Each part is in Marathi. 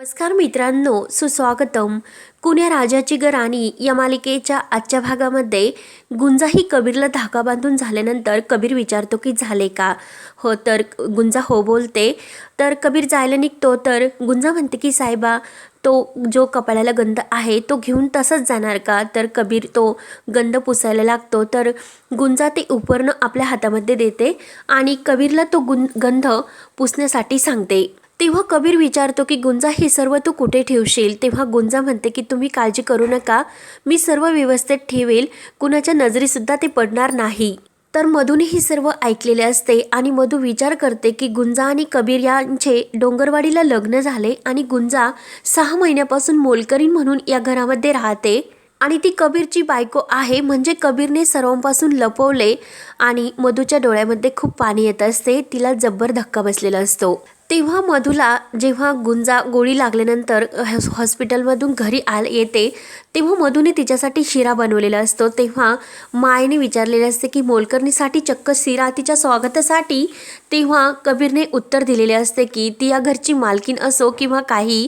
नमस्कार मित्रांनो सुस्वागतम. कुण्या राजाची ग राणी या मालिकेच्या आजच्या भागामध्ये गुंजा ही कबीरला धागा बांधून झाल्यानंतर कबीर विचारतो की झाले का? हो तर गुंजा हो बोलते. तर कबीर जायला निघतो तर गुंजा म्हणते की साहेबा तो जो कपाळाला गंध आहे तो घेऊन तसंच जाणार का? तर कबीर तो गंध पुसायला लागतो तर गुंजा ते उपरणं आपल्या हातामध्ये देते आणि कबीरला तो गुं गंध पुसण्यासाठी सांगते. तेव्हा कबीर विचारतो की गुंजा हे सर्व तू कुठे ठेवशील? तेव्हा गुंजा म्हणते की तुम्ही काळजी करू नका. मी सर्व व्यवस्थित ठेवेल. कुणाच्या नजरेसुद्धा ते पडणार नाही. तर मधूने हे सर्व ऐकलेले असते आणि मधू विचार करते की गुंजा आणि कबीर यांचे डोंगरवाडीला लग्न झाले आणि गुंजा सहा महिन्यापासून मोलकरीण म्हणून या घरामध्ये राहते आणि ती कबीरची बायको आहे. म्हणजे कबीरने सर्वांपासून लपवले आणि मधूच्या डोळ्यामध्ये खूप पाणी येत असते. तिला जब्बर धक्का बसलेला असतो. तेव्हा मधूला जेव्हा गुंजा गोळी लागल्यानंतर हॉस्पिटलमधून घरी आल येते तेव्हा मधूने तिच्यासाठी शिरा बनवलेला असतो. तेव्हा मायने विचारलेले असते की मोलकर्णीसाठी चक्क शिरा तिच्या स्वागतासाठी? तेव्हा कबीरने उत्तर दिलेले असते की ती या घरची मालकीन असो किंवा काही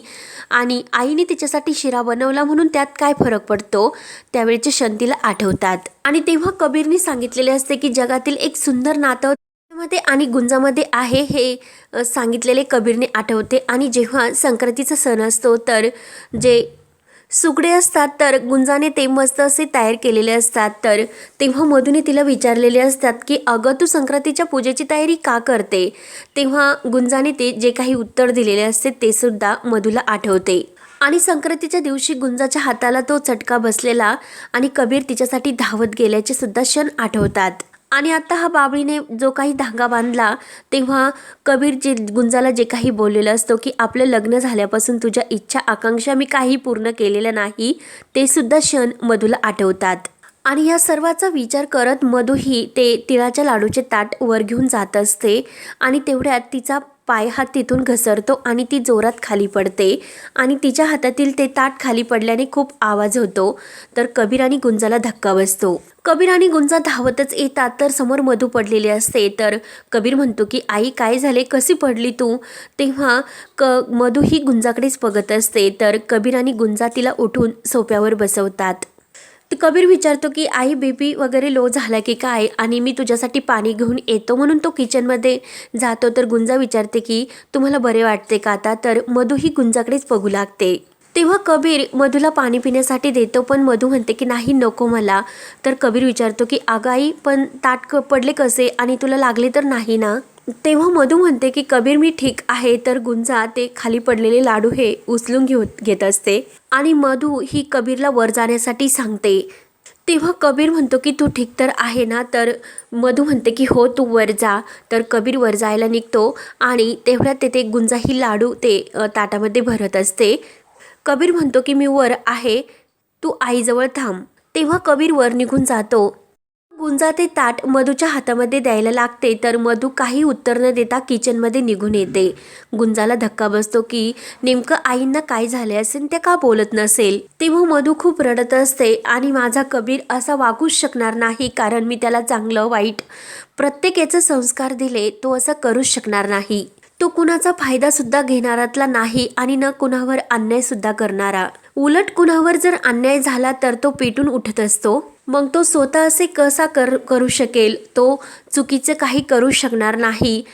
आणि आईने तिच्यासाठी शिरा बनवला म्हणून त्यात काय फरक पडतो? त्यावेळेचे शंतीला आठवतात. आणि तेव्हा कबीरने सांगितलेले असते की जगातील एक सुंदर नातं मध्ये आणि गुंजामध्ये आहे हे सांगितलेले कबीरने आठवते. आणि जेव्हा संक्रांतीचा सण असतो तर जे सुगडे असतात तर गुंजाने ते मस्त असे तयार केलेले असतात. तर तेव्हा मधूने तिला विचारलेले असतात की अगं तू संक्रांतीच्या पूजेची तयारी का करते? तेव्हा गुंजाने ते जे काही उत्तर दिलेले असते ते सुद्धा मधूला आठवते. आणि संक्रांतीच्या दिवशी गुंजाच्या हाताला तो चटका बसलेला आणि कबीर तिच्यासाठी धावत गेल्याचे सुद्धा क्षण आठवतात. आणि आता हा बाबळीने जो काही धागा बांधला तेव्हा कबीर जे गुंजाला जे काही बोललेलं असतो की आपलं लग्न झाल्यापासून तुझ्या इच्छा आकांक्षा मी काही पूर्ण केलेल्या नाही ते सुद्धा क्षण मधूला आठवतात. आणि या सर्वाचा विचार करत मधूही ते तिळाच्या लाडूचे ताट वर घेऊन जात असते आणि तेवढ्यात तिचा पाय हात तिथून घसरतो आणि ती जोरात खाली पडते. आणि तिच्या हातातील ते ताट खाली पडल्याने खूप आवाज होतो. तर कबीर आणि गुंजाला धक्का बसतो. कबीर आणि गुंजा धावतच येतात तर समोर मधू पडलेली असते. तर कबीर म्हणतो की आई काय झाले? कशी पडली तू? तेव्हा क मधू ही गुंजाकडेच बघत असते. तर कबीर आणि गुंजा तिला उठून सोप्यावर बसवतात. तर कबीर विचारतो की आई बेबी वगैरे लो झाला की काय? आणि मी तुझ्यासाठी पाणी घेऊन येतो. म्हणून तो किचनमध्ये जातो. तर गुंजा विचारते की तुम्हाला बरे वाटते का आता? तर मधू ही गुंजाकडेच बघू लागते. तेव्हा कबीर मधूला पाणी पिण्यासाठी देतो पण मधू म्हणते की नाही नको मला. तर कबीर विचारतो की अगं आई पण ताट क- पडले कसे? आणि तुला लागले तर नाही ना? तेव्हा मधू म्हणते की कबीर मी ठीक आहे तर गुंजा ते खाली पडलेले लाडू हे उचलून घेऊ घेत असते. आणि मधू ही कबीरला वर जाण्यासाठी सांगते. तेव्हा कबीर म्हणतो की तू ठीक तर आहे ना? तर मधू म्हणते की हो तू वर जा. तर कबीर वर जायला निघतो आणि तेवढ्यात तेथे गुंजा ही लाडू ते ताटामध्ये भरत असते. कबीर म्हणतो की मी वर आहे तू आईजवळ थांब. तेव्हा कबीर वर निघून जातो. पुंजा ते ताट मधूच्या हातामध्ये द्यायला लागते तर मधू काही उत्तर न देता किचनमध्ये निघून येते. गुंजाला धक्का बसतो की नेमकं आईंना काय झाले असेल ते का बोलत नसेल? तेव्हा मधू खूप रडत असते आणि माझा कबीर असा वागूच शकणार नाही कारण मी त्याला चांगलं वाईट प्रत्येकाचे संस्कार दिले तो असं करूच शकणार नाही. तो कुणाचा फायदा सुद्धा घेणारातला नाही आणि न कुणावर अन्याय सुद्धा करणारा. उलट कुणावर जर अन्याय झाला तर तो पेटून उठत असतो. मग तो स्वतः असे कसा कर करू शकेल? तो चुकीचं काही करू शकणार नाही.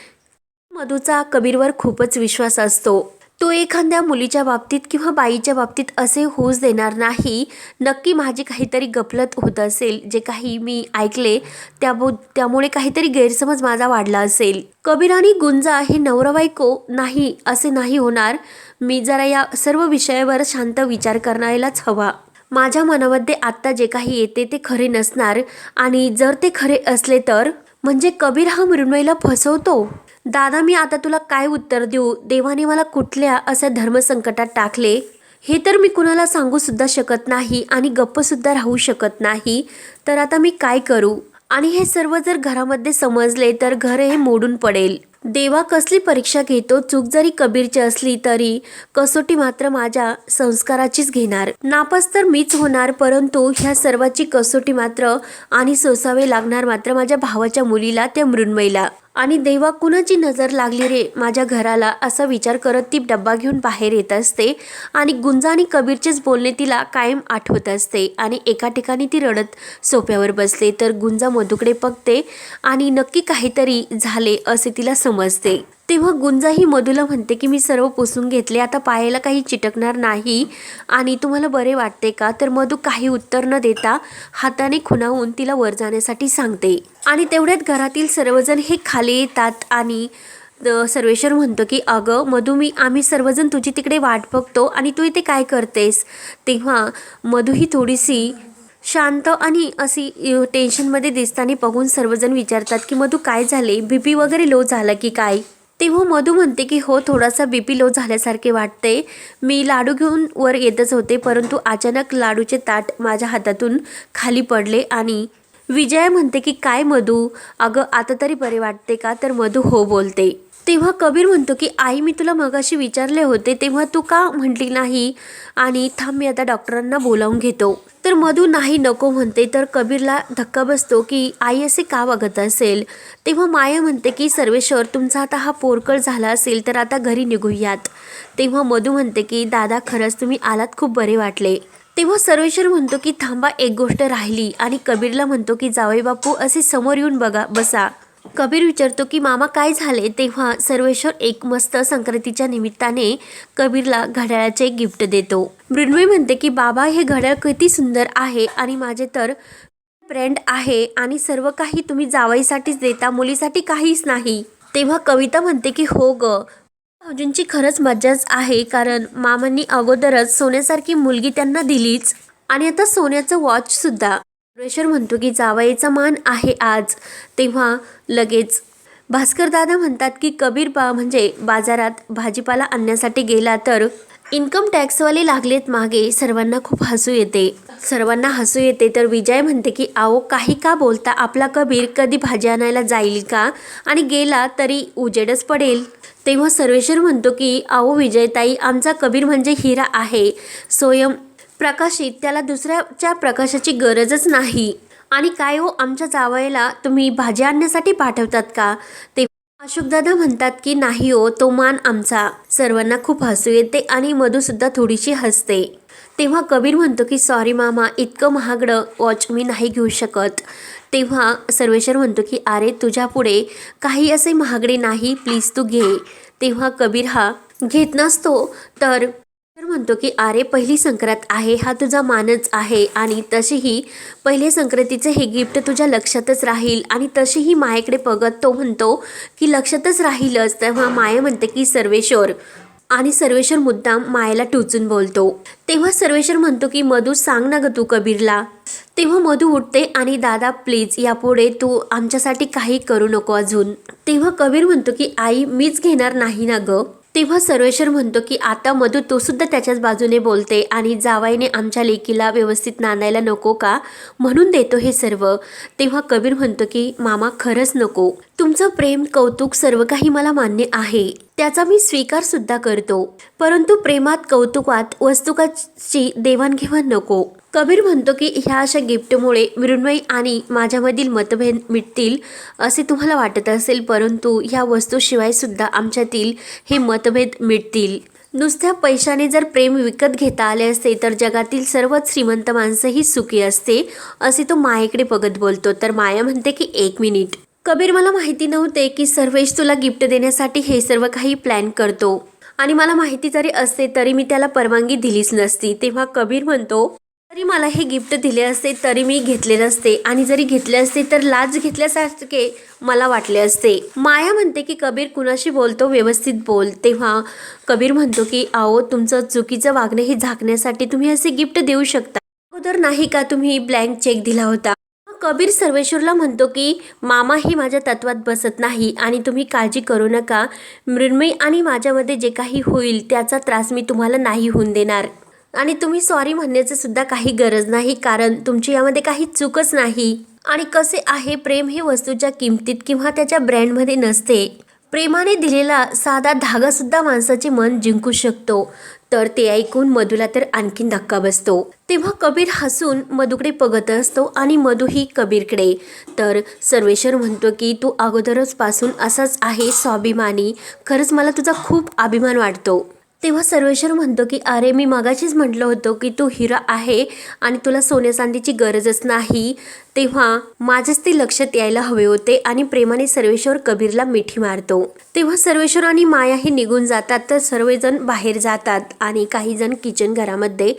मधूचा कबीरवर खूपच विश्वास असतो. तो एखाद्या मुलीच्या बाबतीत किंवा बाईच्या बाबतीत असे होऊच देणार नाही. नक्की माझी काहीतरी गफलत होत असेल जे काही मी ऐकले त्याबो त्यामुळे काहीतरी गैरसमज माझा वाढला असेल. कबीर आणि गुंजा हे नवरा बायको नाही असे नाही होणार. मी जरा या सर्व विषयावर शांत विचार करायलाच हवा. माझ्या मनामध्ये आत्ता जे काही येते ते खरे नसणार. आणि जर ते खरे असले तर? म्हणजे कबीर हा मृण्मयीला फसवतो? दादा मी आता तुला काय उत्तर देऊ? देवाने मला कुठल्या अशा धर्मसंकटात टाकले? हे तर मी कुणाला सांगूसुद्धा शकत नाही आणि गप्पसुद्धा राहू शकत नाही. तर आता मी काय करू? आणि हे सर्व जर घरामध्ये समजले तर घर हे मोडून पडेल. देवा कसली परीक्षा घेतो? चूक जरी कबीरची असली तरी कसोटी मात्र माझ्या संस्काराचीच घेणार. नापास तर मीच होणार परंतु ह्या सर्वाची कसोटी मात्र आणि सोसावे लागणार मात्र माझ्या भावाच्या मुलीला त्या मृण्मयीला. आणि देवा कुणाची नजर लागली रे? माझ्या घराला असा विचार करत ती डब्बा घेऊन बाहेर येत असते आणि गुंजा आणि कबीरचेच बोलणे तिला कायम आठवत असते आणि एका ठिकाणी ती रडत सोप्यावर बसते. तर गुंजा मधुकडे बघते आणि नक्की काहीतरी झाले असे तिला समजते. तेव्हा गुंजाही मधुला मधूला म्हणते की मी सर्व पुसून घेतले आता पायाला काही चिटकणार नाही आणि तुम्हाला बरे वाटते का? तर मधू काही उत्तर न देता हाताने खुणावून तिला वर जाण्यासाठी सांगते. आणि तेवढ्यात घरातील सर्वजण हे खाली येतात आणि सर्वेश्वर म्हणतो की अगं मधू मी आम्ही सर्वजण तुझी तिकडे वाट बघतो आणि तू इथे काय करतेस? तेव्हा मधू ही थोडीशी शांत आणि अशी टेन्शनमध्ये दिसताना बघून सर्वजण विचारतात की मधू काय झाले? बी पी वगैरे लो झाला की काय? तेव्हा मधू म्हणते की हो थोडासा बी पी लो झाल्यासारखे वाटते मी लाडू घेऊन वर येतच होते परंतु अचानक लाडूचे ताट माझ्या हातातून खाली पडले आणि विजया म्हणते की काय मधू? अगं आता तरी बरे वाटते का? तर मधू हो बोलते. तेव्हा कबीर म्हणतो की आई मी तुला मगाशी विचारले होते तेव्हा तू का म्हटली नाही? आणि थांब मी आता डॉक्टरांना बोलावून घेतो. तर मधू नाही नको म्हणते. तर कबीरला धक्का बसतो की आई असे का वागत असेल? तेव्हा माया म्हणते की सर्वेश्वर तुमचा आता हा पोरकळ झाला असेल तर आता घरी निघूयात. तेव्हा मधू म्हणते की दादा खरंच तुम्ही आलात खूप बरे वाटले. तेव्हा सर्वेश्वर म्हणतो की थांबा एक गोष्ट राहिली. आणि कबीरला म्हणतो की जावई बापू असे समोर येऊन बघा बसा. कबीर विचारतो की मामा काय झाले तेव्हा सर्वेश्वर एक मस्त संक्रांतीच्या निमित्ताने कबीरला घड्याळाचे एक गिफ्ट देतो. मृण्मयी म्हणते की बाबा हे घड्याळ किती सुंदर आहे आणि माझे तर ब्रँड आहे आणि सर्व काही तुम्ही जावाईसाठीच देता मुलीसाठी काहीच नाही. तेव्हा कविता म्हणते की हो ग भाऊजींची खरंच मज्जाच आहे कारण मामांनी अगोदरच सोन्यासारखी मुलगी त्यांना दिलीच आणि आता सोन्याचं वॉच सुद्धा म्हणतो की जावयाचा मान आहे आज. तेव्हा लगेच भास्कर दादा म्हणतात की कबीर बा म्हणजे बाजारात भाजीपाला आणण्यासाठी गेला तर इन्कम टॅक्सवाले लागलेत मागे. सर्वांना खूप हसू येते. सर्वांना हसू येते. तर विजय म्हणते की आओ काही का बोलता? आपला कबीर कधी भाजी आणायला जाईल का? आणि गेला तरी उजेडच पडेल. तेव्हा सर्वेश्वर म्हणतो की आओ विजयताई आमचा कबीर म्हणजे हिरा आहे. स्वयं प्रकाशित त्याला दुसऱ्याच्या प्रकाशाची गरजच नाही. आणि काय हो आमच्या जावयाला तुम्ही भाजी आणण्यासाठी पाठवतात का? ते अशोकदादा म्हणतात की नाही हो तो मान आमचा. सर्वांना खूप हसू येते आणि मधूसुद्धा थोडीशी हसते. तेव्हा कबीर म्हणतो की सॉरी मामा इतकं महागडं वॉच मी नाही घेऊ शकत. तेव्हा सर्वेश्वर म्हणतो की अरे तुझ्या पुढे काही असे महागडे नाही प्लीज तू घे. तेव्हा कबीर हा घेत नसतो तर म्हणतो की अरे पहिली संक्रांत आहे हा तुझा मानच आहे आणि तशीही पहिले संक्रांतीचं हे गिफ्ट तुझ्या लक्षातच राहील आणि तशीही मायेकडे बघत तो म्हणतो की लक्षातच राहीलच. तेव्हा माया म्हणते की सर्वेश्वर. आणि सर्वेश्वर मुद्दाम मायेला टोचून बोलतो. तेव्हा सर्वेश्वर म्हणतो की मधू सांग ना ग तू कबीरला. तेव्हा मधू उठते आणि दादा प्लीज यापुढे तू आमच्यासाठी काही करू नको अजून. तेव्हा कबीर म्हणतो की आई मीच घेणार नाही ना ग. तेव्हा सर्वेश्वर म्हणतो की आता मधू तो सुद्धा त्याच्याच बाजूने बोलते आणि जावाईने आमच्या लेकीला व्यवस्थित नांदायला नको का? म्हणून देतो हे सर्व. तेव्हा कबीर म्हणतो की मामा खरंच नको. तुमचं प्रेम कौतुक सर्व काही मला मान्य आहे. त्याचा मी स्वीकार सुद्धा करतो. परंतु प्रेमात कौतुकात वस्तुकाची देवाणघेवाण नको. कबीर म्हणतो की ह्या अशा गिफ्टमुळे मृण्मयी आणि माझ्यामधील मतभेद मिटतील असे तुम्हाला वाटत असेल परंतु ह्या वस्तूशिवाय सुद्धा आमच्यातील हे मतभेद मिटतील. नुसत्या पैशाने जर प्रेम विकत घेता आले असते तर जगातील सर्वच श्रीमंत माणसंही सुखी असते असे तो मायेकडे बघत बोलतो. तर माया म्हणते की एक मिनिट. कबीर मला माहिती नव्हते की सर्वेश तुला गिफ्ट देण्यासाठी हे सर्व काही प्लॅन करतो. आणि मला माहिती जरी असते तरी मी त्याला परवानगी दिलीच नसती. तेव्हा कबीर म्हणतो तरी मला हे गिफ्ट दिले असते तरी मी घेतले नसते. आणि जरी घेतले असते तर लाज घेतल्यासारखे मला वाटले असते. माया म्हणते की कबीर कुणाशी बोलतो व्यवस्थित बोल. तेव्हा कबीर म्हणतो की आओ तुमचं चुकीचं वागणं हे झाकण्यासाठी तुम्ही असे गिफ्ट देऊ शकता. अगोदर नाही का तुम्ही ब्लँक चेक दिला होता? कबीर सर्वेश्वरला म्हणतो की मामा हे माझ्या तत्वात बसत नाही आणि तुम्ही काळजी करू नका. मृण्मयी आणि माझ्यामध्ये जे काही होईल त्याचा त्रास मी तुम्हाला नाही होऊन देणार. आणि तुम्ही सॉरी म्हणण्याचं सुद्धा काही गरज नाही कारण तुमची यामध्ये काही चूकच नाही. आणि कसे आहे प्रेम हे वस्तूच्या किमतीत किंवा त्याच्या ब्रँडमध्ये नसते. प्रेमाने दिलेला साधा धागा सुद्धा माणसाचे मन जिंकू शकतो. तर ते ऐकून मधूला तर आणखीन धक्का बसतो. तेव्हा कबीर हसून मधूकडे बघत असतो आणि मधूही कबीरकडे. तर सर्वेश्वर म्हणतो की तू अगोदरच पासून असाच आहे स्वाभिमानी. खरंच मला तुझा खूप अभिमान वाटतो. तेव्हा सर्वेश्वर म्हणतो की अरे मी मगाशीच म्हटलं होतं की तू हिरा आहे आणि तुला सोन्या चांदीची गरजच नाही. तेव्हा माझेच ते लक्षात यायला हवे होते आणि प्रेमाने सर्वेश्वर कबीरला मिठी मारतो. तेव्हा सर्वेश्वर आणि माया हे निघून जातात तर सर्वजण बाहेर जातात आणि काही जण किचन घरामध्ये.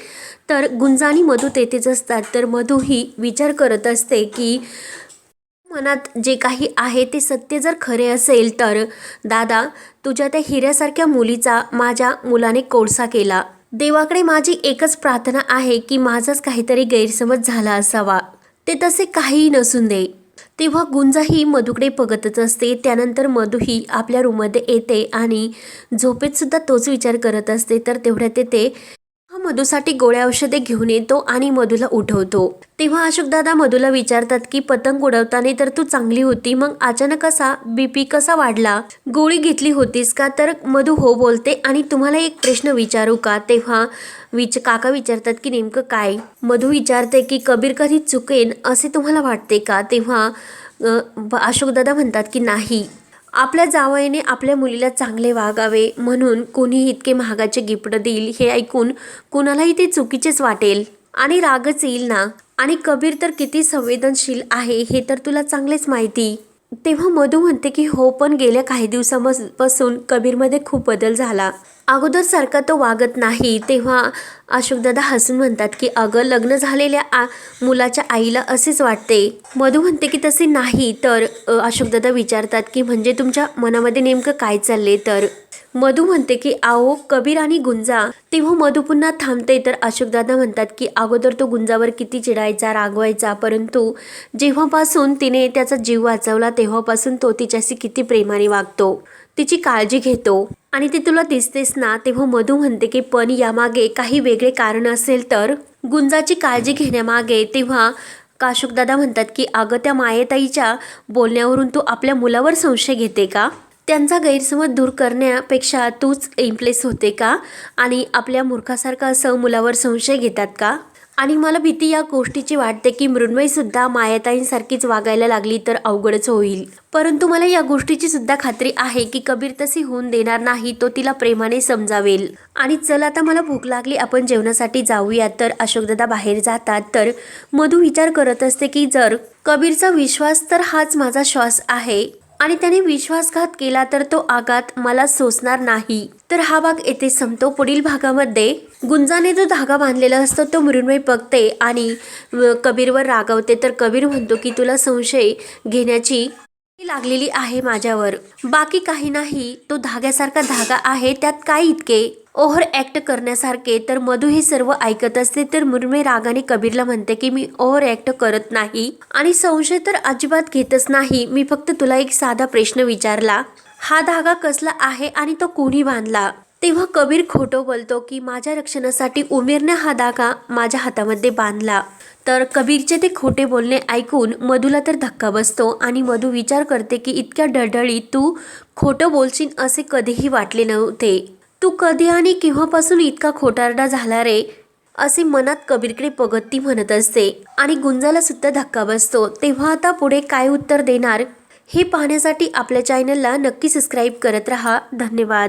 तर गुंजा आणि मधू तेथेच असतात तर मधू ही विचार करत असते की मनात जे काही आहे ते सत्य जर खरे असेल तर दादा तुझ्या त्या हिऱ्यासारख्या मुलीचा माझ्या मुलाने कोळसा केला. देवाकडे माझी एकच प्रार्थना आहे की माझाच काहीतरी गैरसमज झाला असावा. ते तसे काहीही नसून दे. तेव्हा गुंजाही मधूकडे बघतच असते. त्यानंतर मधूही आपल्या रूममध्ये येते आणि झोपेतसुद्धा तोच विचार करत असते. तर तेवढ्यात ते मधूसाठी गोळ्या औषधे घेऊन येतो आणि मधूला उठवतो. तेव्हा अशोकदादा मधूला विचारतात की पतंग उडवताना तर तू चांगली होती मग अचानक असा बीपी कसा वाढला? गोळी घेतली होतीस का? तर मधू हो बोलते आणि तुम्हाला एक प्रश्न विचारू का? तेव्हा विच काका विचारतात की नेमकं काय? मधू विचारते की कबीर कधी चुकेन असे तुम्हाला वाटते का? तेव्हा अशोकदादा म्हणतात की नाही. आपल्या जावयाने आपल्या मुलीला चांगले वागावे म्हणून कोणी इतके महागाचे गिफ्ट देईल हे ऐकून कुणालाही ते चुकीचेच वाटेल. आणि रागच येईल ना? आणि कबीर तर किती संवेदनशील आहे हे तर तुला चांगलेच माहिती. तेव्हा मधू म्हणते की हो पण गेल्या काही दिवसापासून कबीरमध्ये खूप बदल झाला. अगोदर सारखा तो वागत नाही. तेव्हा अशोकदादा हसून म्हणतात की अगं लग्न झालेल्या आ मुलाच्या आईला असेच वाटते. मधू म्हणते की तसे नाही. तर अशोकदादा विचारतात की म्हणजे तुमच्या मनामध्ये नेमकं काय चालले तर मधू म्हणते की आओ कबीर आणि गुंजा. तेव्हा मधू पुन्हा थांबते. तर अशोकदादा म्हणतात की अगोदर तो गुंजावर किती चिडायचा रागवायचा. परंतु जेव्हापासून तिने त्याचा जीव वाचवला तेव्हापासून तो तिच्याशी किती प्रेमाने वागतो. तिची काळजी घेतो. आणि ती तुला दिसतेस ना तेव्हा मधू म्हणते की पण यामागे काही वेगळे कारण असेल तर? गुंजाची काळजी घेण्यामागे तेव्हा काशोकदादा म्हणतात की अगं त्या मायेताईच्या बोलण्यावरून तू आपल्या मुलावर संशय घेते का? त्यांचा गैरसमज दूर करण्यापेक्षा तूच इम्प्लेस होते का? आणि आपल्या मूर्खासारखा असं मुलावर संशय घेतात का? आणि मला भीती या गोष्टीची वाटते की मृण्मयीसुद्धा मायाताईंसारखीच वागायला लागली तर अवघडच होईल. परंतु मला या गोष्टीची सुद्धा खात्री आहे की कबीर तशी होऊन देणार नाही तो तिला प्रेमाने समजावेल. आणि चल आता मला भूक लागली आपण जेवणासाठी जाऊया. तर अशोकदादा बाहेर जातात. तर मधू विचार करत असते की जर कबीरचा विश्वास तर हाच माझा श्वास आहे. आणि त्याने विश्वासघात केला तर तो आघात मला सोसणार नाही. तर हा भाग येथे संपतो. पुढील भागामध्ये गुंजाने जो धागा बांधलेला असतो तो मृण्मय बघते आणि कबीरवर रागवते. तर कबीर म्हणतो की तुला संशय घेण्याची लागलेली आहे माझ्यावर. बाकी काही नाही तो धाग्यासारखा धागा आहे त्यात काय इतके ओव्हर ॲक्ट करण्यासारखे तर मधू हे सर्व ऐकत असते तर मुरमे रागाने कबीरला म्हणते की मी ओव्हर ॲक्ट करत नाही आणि संशय तर अजिबात घेतच नाही. मी फक्त तुला एक साधा प्रश्न विचारला. हा धागा कसला आहे आणि तो कोणी बांधला? तेव्हा कबीर खोटं बोलतो की माझ्या रक्षणासाठी उमेरने हा धागा माझ्या हातामध्ये बांधला. तर कबीरचे ते खोटे बोलणे ऐकून मधूला तर धक्का बसतो आणि मधू विचार करते की इतक्या डळडळीत तू खोटं बोलशील असे कधीही वाटले नव्हते. तू कधी आणि केव्हापासून इतका खोटारडा झाला रे? असे मनात कबीरकडे बघत ती म्हणत असते आणि गुंजाला सुद्धा धक्का बसतो. तेव्हा आता पुढे काय उत्तर देणार? हे पाहण्यासाठी आपल्या चॅनलला नक्की सबस्क्राईब करत रहा. धन्यवाद.